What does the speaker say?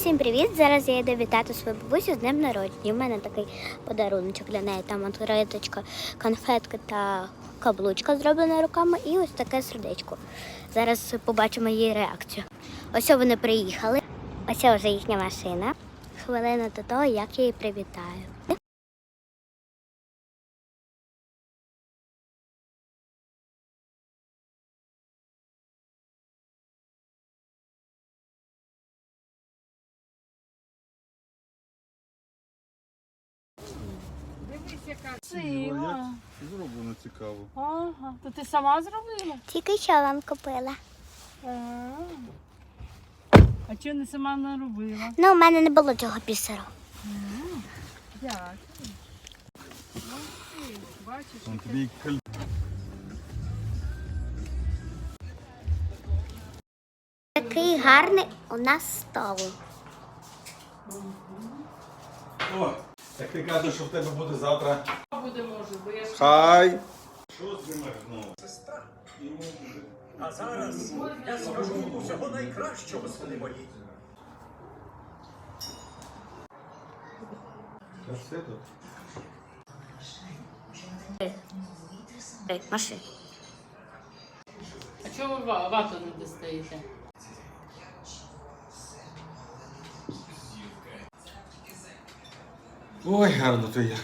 Всім привіт! Зараз я йду вітати свою бабусю з днем народження. У мене такий подарунок для неї. Там откриточка, конфетка та каблучка зроблена руками і ось таке сердечко. Зараз побачимо її реакцію. Ось вони приїхали. Ось вже їхня машина. Хвилина до того, як я її привітаю. Красиво. Зроблено цікаво. Ага. То ти сама зробила? Тільки що вам купила. А, а чого не сама не робила? Ну, у мене не було цього бісеру. Дякую. Бачиш, Там тобі каль... Такий гарний у нас стол. О, так ти кажеш, що в тебе буде завтра. Буде може, бо я ж Хай! Що знімаєш знову? А зараз я скажу усього найкращого, сини мої. Та все тут. Машина. А чого ви ва- вату не достаєте? Ой, гарно то як.